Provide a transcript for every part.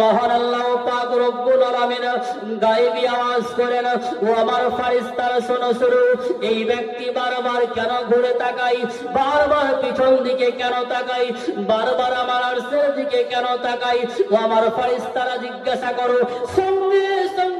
মহান আল্লাহ পাক রব্বুল আলামিন গায়েবী আওয়াজ করেন, ও আমার ফারিস্তারা শোনো শুরু। এই ব্যক্তি বারবার কেন ঘুরে তাকাই বারবার পিছন দিকে কেন তাকাই বারবার আমার আরশের দিকে কেন তাকাই ও আমার ফারিস্তারা জিজ্ঞাসা করো, সঙ্গে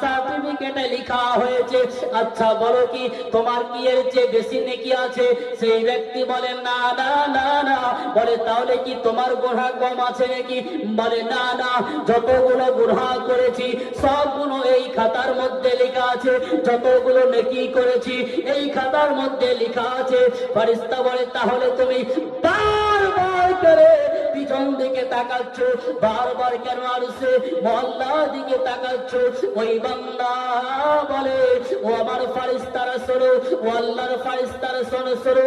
সার্টিফিকেটে লেখা হয়েছে। আচ্ছা বলো কি, তোমার কি এর চেয়ে বেশি নেকি আছে? সেই ব্যক্তি বলে, না না না না। বলে, তাহলে কি তোমার গুনহা কম আছে নাকি? বলে, না না। যতগুলো গুনহা করেছি, সবগুলো এই খাতার মধ্যে লেখা আছে। যতগুলো নেকি করেছি, এই খাতার মধ্যে লেখা আছে। ফারিস্তা বলে, তাহলে তুমি তাকাচ্ছ, বারবার কেন আসছে? মহল্লার দিকে তাকাচ্ছ। ওই বান্দা বলে, ও আমার ফারিস্তারা শোনো, ও আল্লাহর ফারিস্তারা শোনো শোনো,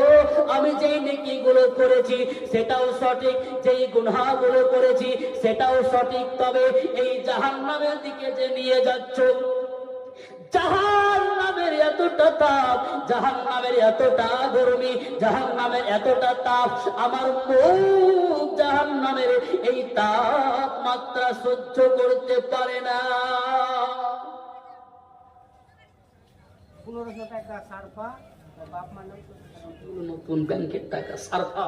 আমি যেই নেকি গুলো করেছি, সেটাও সঠিক। যেই গুনহা গুলো করেছি, সেটাও সঠিক। তবে এই জাহান্নামের দিকে যে নিয়ে যাচ্ছ জাহান নামের এতটা তাপ জাহান নামের এতটা গরমি জাহান নামের এতটা তাপ আমার মুখ জাহান নামের এই তাপমাত্রা সহ্য করতে পারে না। পনেরোশো টাকা সারফা নতুন ব্যাংকের টাকা সারফা।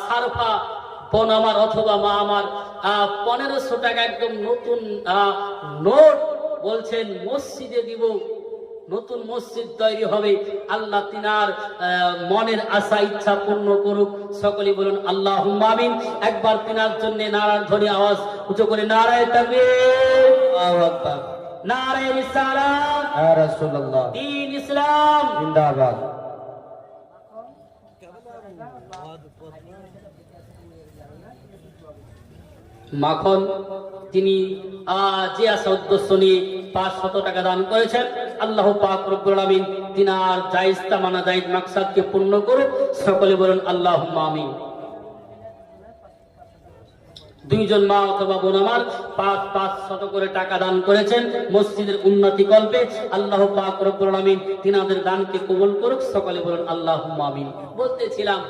সারফা। বোন আমার অথবা মা আমার পনেরোশো টাকা একদম নতুন নোট বলছেন মসজিদে দিব নতুন মসজিদ তৈরি হবে। আল্লাহ তিনার মনের আশা ইচ্ছা পূর্ণ করুক। সকলে বলুন আল্লাহ আমিন। একবার তিনার জন্য নারায়ণ ধ্বনি আওয়াজ উঁচু করে নারায় তাকবীর। আল্লাহু আকবার। নারায় রিসালাত। ইয়া রাসূলুল্লাহ। দিন ইসলাম। জিন্দাবাদ। মাখন তিনি টাকা দান করেছেন, আল্লাহ পাক পূর্ণ করুক, সকলে বলুন আল্লাহ আমিন। দুইজন মা অথবা বোন আমার পাঁচ পাঁচ শত করে টাকা দান করেছেন মসজিদের উন্নতি কল্পে, আল্লাহ পাক রব্বুল আলামিন তিনাদের দানকে কবুল করুক, সকলে বলুন আল্লাহ আমিন। বলতেছিলাম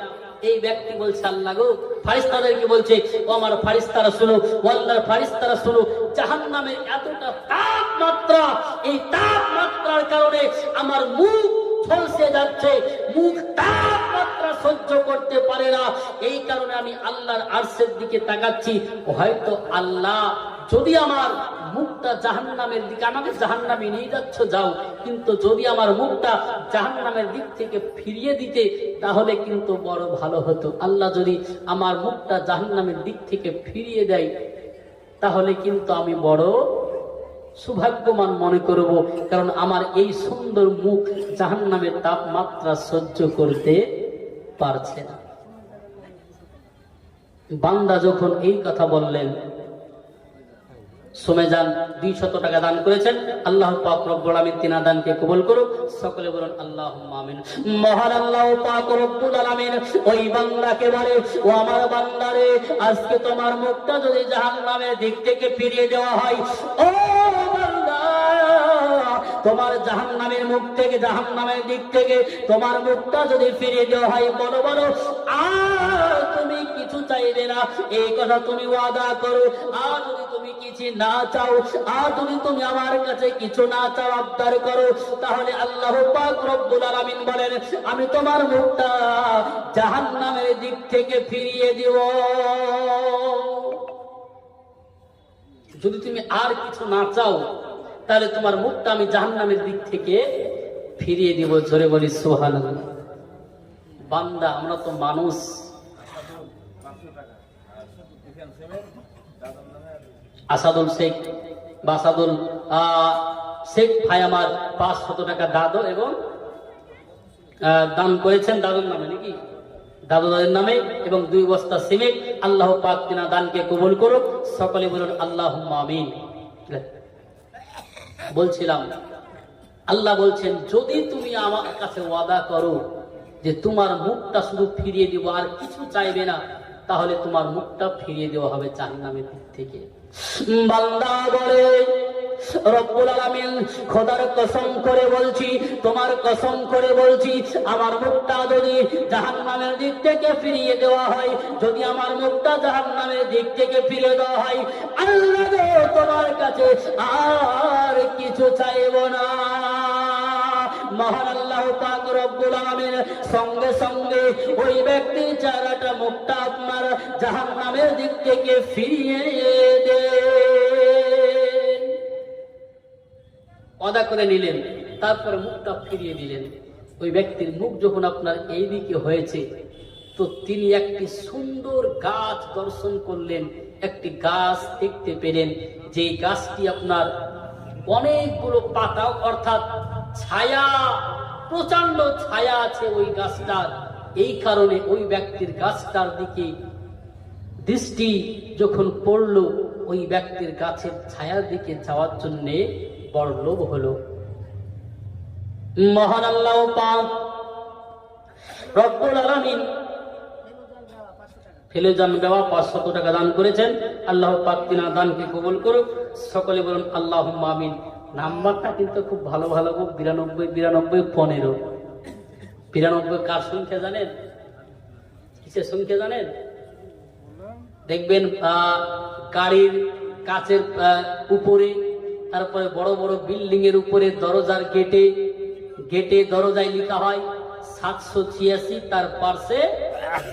এই ব্যক্তি বলছে, আল্লাহ গো ফারিস্তাদেরকে বলছে? ও আমার ফারিস্তারা শুনো আল্লাহর ফারিস্তারা শুনো জাহান্নামের এতটা তাপমাত্রা, এই তাপমাত্রার কারণে আমার মুখ ঝলসে যাচ্ছে, মুখ তাপমাত্রা সহ্য করতে পারে না। এই কারণে আমি আল্লাহর আরশের দিকে তাকাচ্ছি। হয়তো আল্লাহ যদি আমার মুখটা জাহান্নামের দিকে আমাকে জাহান্নামে নিয়ে যাচ্ছ, যাও। কিন্তু যদি আমার মুখটা জাহান্নামের দিক থেকে ফিরিয়ে দিতে, তাহলে কিন্তু বড় ভালো হতো। আল্লাহ যদি আমার মুখটা জাহান্নামের দিক থেকে ফিরিয়ে দেয়, তাহলে কিন্তু আমি বড় সৌভাগ্যবান মনে করব। কারণ আমার এই সুন্দর মুখ জাহান নামের তাপমাত্রা সহ্য করতে পারছে না। বান্দা যখন এই কথা বললেন সমে যান দুই শত টাকা দান করেছেন। আল্লাহ পাক রব্বুল আলামিন তিনা দানকে কবুল করুক। সকলে বলুন আল্লাহ আমিন। মহান আল্লাহ পাক আলামিন, ওই বান্দাকে বলে, ও আমার বান্দারে, আজকে তোমার মুখটা যদি জাহান্নামের দিক থেকে ফিরিয়ে দেওয়া হয়, ও তোমার জাহান্নামের মুখ থেকে, জাহান্নামের দিক থেকে তোমার মুখটা যদি ফিরিয়ে দেওয়া হয়, বলো বলো, আর তুমি কিছু চাইবে না। এই কথা তুমি ওয়াদা করো। আর যদি তুমি কিছু না চাও, আর যদি তুমি আমার কাছে কিছু না চাও, আবদার করো, তাহলে আল্লাহ পাক রব্বুল আলামিন বলেন, আমি তোমার মুখটা জাহান্নামের দিক থেকে ফিরিয়ে দিব। যদি তুমি আর কিছু না চাও তাহলে তোমার মুখটা আমি জাহান্নামের দিক থেকে ফিরিয়ে দিব জোরে বলি সোহান বান্দা আমরা তো মানুষ। আসাদুল শেখ বা আসাদুল আহ, শেখ ভাই আমার পাঁচ শত টাকা দাদো এবং দান করেছেন দাদুর নামে নাকি? দাদু দাদের নামে এবং দুই বস্তা সিমেন্ট আল্লাহ পাক কিনা দানকে কবুল করুক। সকলে বলুন আল্লাহ আমিন। বলছিলাম, আল্লাহ বলছেন, যদি তুমি আমার কাছে ওয়াদা করো যে তোমার মুখটা শুধু ফিরিয়ে দিব আর কিছু চাইবে না, তাহলে তোমার মুখটা ফিরিয়ে দেওয়া হবে জাহান্নামের দিক থেকে। বান্দা রব্বুল আলামিন খোদার কসম করে বলছি, তোমার কসম করে বলছি, আমার মুখটা যদি জাহান্নামের দিক থেকে ফিরিয়ে দেওয়া হয়, যদি আমার মুখটা জাহান্নামের দিক থেকে ফিরিয়ে দেওয়া হয়, আল্লাহ তোমার কাছে আর কিছু চাইব না। মহান আল্লাহ পাক রব্বুল আলামিন সঙ্গে সঙ্গে ওই ব্যক্তি চারাটা মুখটা আপনার জাহান্নামের দিক থেকে ফিরিয়ে দেন অদা করে নিলেন, তারপর মুখটা ফিরিয়ে দিলেন। ওই ব্যক্তির মুখ যখন আপনার এই দিকে হয়েছে, তো তিনি একটি সুন্দর গাছ দর্শন করলেন, একটি গাছ দেখতে পেলেন যে গাছটি আপনার অনেকগুলো পাতা অর্থাৎ ছায়া প্রচণ্ড ছায়া আছে ওই গাছটার। এই কারণে ওই ব্যক্তির গাছটার দিকে দৃষ্টি যখন পড়ল, ওই ব্যক্তির গাছের ছায়ার দিকে যাওয়ার জন্য বড় লোভ হলো। মহান আল্লাহ আলামিন ফেলেজান বেওয়া পাঁচশত টাকা দান করেছেন। আল্লাহ পাক দানকে কবুল করুক। সকলে বলুন আল্লাহ আমিন। নাম্বারটা কিন্তু খুব ভালো ভালো খুব বিরানব্বই বিরানব্বই, পনেরো। বিরানব্বই কার সংখ্যা জানেন? কিসের সংখ্যা জানেন? দেখবেন গাড়ির কাচের উপরে তারপরে বড় বড় বিল্ডিং এর উপরে দরজার গেটে গেটে দরজায় লেখা হয় সাতশো ছিয়াশি, তার পার্শ্বে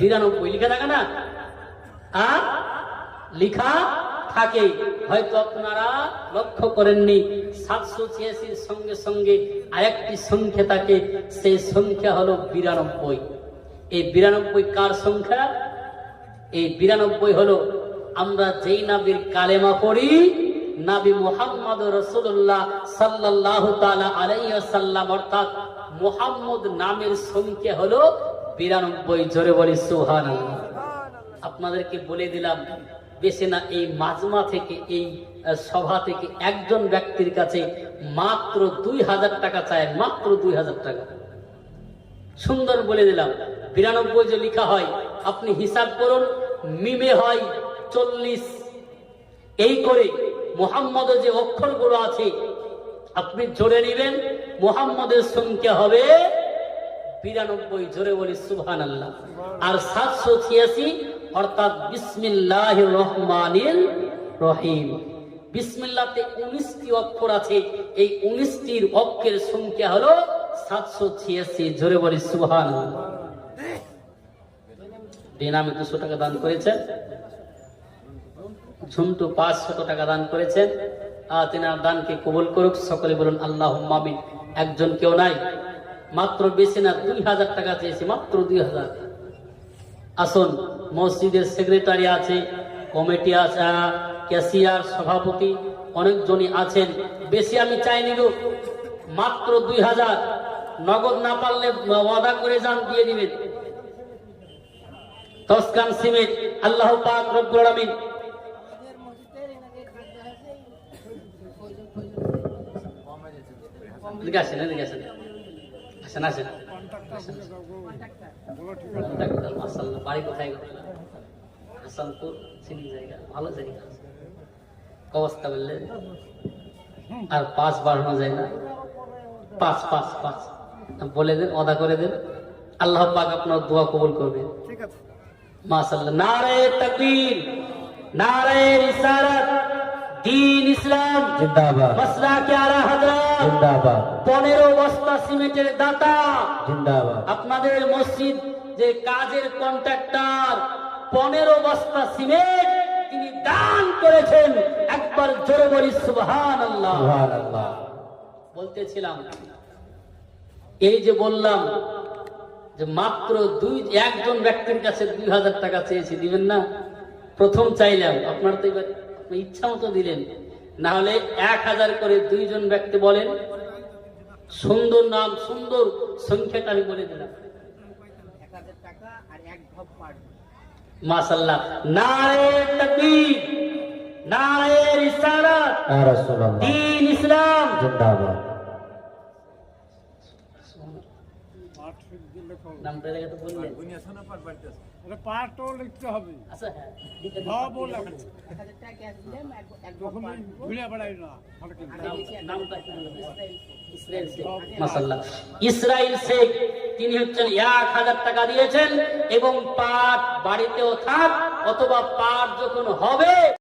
বিরানব্বই। লিখা থাকে না? আর লিখা থাকে। হয়তো আপনারা লক্ষ্য করেননি, সাতশো ছিয়াশির সঙ্গে সঙ্গে আরেকটি সংখ্যা থাকে, সেই সংখ্যা হলো বিরানব্বই। এই বিরানব্বই কার সংখ্যা? এই বিরানব্বই হলো আমরা যেই নাবির কালেমা পড়ি নাবি মোহাম্মদ রসুল্লাহ সাল্লাহ আলাইসাল্লাম অর্থাৎ মোহাম্মদ নামের সংখ্যা হলো বিরানব্বই, জোরে বলি সোহান আপনাদেরকে বলে দিলাম, বেশি না, এই মাজমা থেকে, এই সভা থেকে একজন ব্যক্তির কাছে মাত্র দুই হাজার টাকা চায় মাত্র দুই হাজার টাকা। সুন্দর বলে দিলাম, বিরানব্বই যে লেখা হয়, আপনি হিসাব করুন, মিমে হয় চল্লিশ, এই করে মোহাম্মদ যে অক্ষরগুলো আছে, আপনি জোরে নেবেন, মোহাম্মদের সংখ্যা হবে বিরানব্বই, জোরে বলি সুহান আল্লাহ আর সাতশো ছিয়াশি, অর্থাৎ বিসমিল্লাহ রহমানিল রহিম। বিসমিল্লাতে উনিশটি অক্ষর আছে, এই উনিশটির অক্ষরের সংখ্যা হলো সাতশো ছিয়াশি, জোরে বলি সুবহান বেনামে দুশো টাকা দান করেছেন ঝুন্টু পাঁচশত টাকা দান করেছেন। তেনার দানকে কবুল করুক, সকলে বলুন আল্লাহ মামিন একজন কেউ নাই। মাত্র বেশি না, দুই হাজার টাকা চেয়েছি, মাত্র দুই হাজার। আসুন, মসজিদের সেক্রেটারি আছে, কমিটি আছে ক্যাশিয়ার সভাপতি, অনেকজনই আছেন। বেশি আমি চাইনি গো। মাত্র দুই হাজার। নগদ না পারলে ওয়াদা করে যান, দিয়ে দিবেন। তসকান সিমেন্ট, আল্লাহ পাক রব্বুল আলামিন এদিকে আসেন এদিকে আসেন আসেন আসেন আসেন, আসেন। কন্ট্রাক্টর, মাশাআল্লাহ, বাড়ি কোথায় হাসানপুর চিনি জায়গা ভালো জায়গা অবস্থা বললে? আর পাঁচ বাড়ানো যায় না? পাঁচ পাঁচ পাঁচ। বলে দেন অদা করে দেন। আল্লাহ পাক আপনার দোয়া কবুল করবে। মাশাআল্লাহ নারে তাকবীর নারে রিসালাত। দ্বীন ইসলাম। জিন্দাবাদ। মাসলা কে হযরত জিন্দাবাদ। পনেরো বস্তা সিমেন্টের দাতা। জিন্দাবাদ। আপনাদের মসজিদ যে কাজের কন্ট্রাক্টর পনেরো বস্তা সিমেন্ট তিনি দান করেছেন। একবার জোরে বলি সুবহান আল্লাহ সুবহানাল্লাহ। বলতেছিলাম এই যে বললাম যে মাত্র দুই একজন ব্যক্তির কাছে দুই হাজার টাকা চেয়েছি দিবেন না? প্রথম চাইলাম আপনার তো এবার ইচ্ছা মতো দিলেন। না হলে এক হাজার করে দুইজন ব্যক্তি বলেন সুন্দর নাম সুন্দর সংখ্যাটা আমি বলে দিলাম। মাসাল্লাহ নারে তাকবীর নারে দ্বীন ইসলাম। জিন্দাবাদ। নামটা তো বললেন এটা লিখতে হবে। আচ্ছা হ্যাঁ যখন ঘুরে বেড়াই না নামটা শেখ। ইসরায়েল শেখ তিনি হচ্ছেন এক হাজার টাকা দিয়েছেন এবং পাট বাড়িতেও থাক অথবা পাট যখন হবে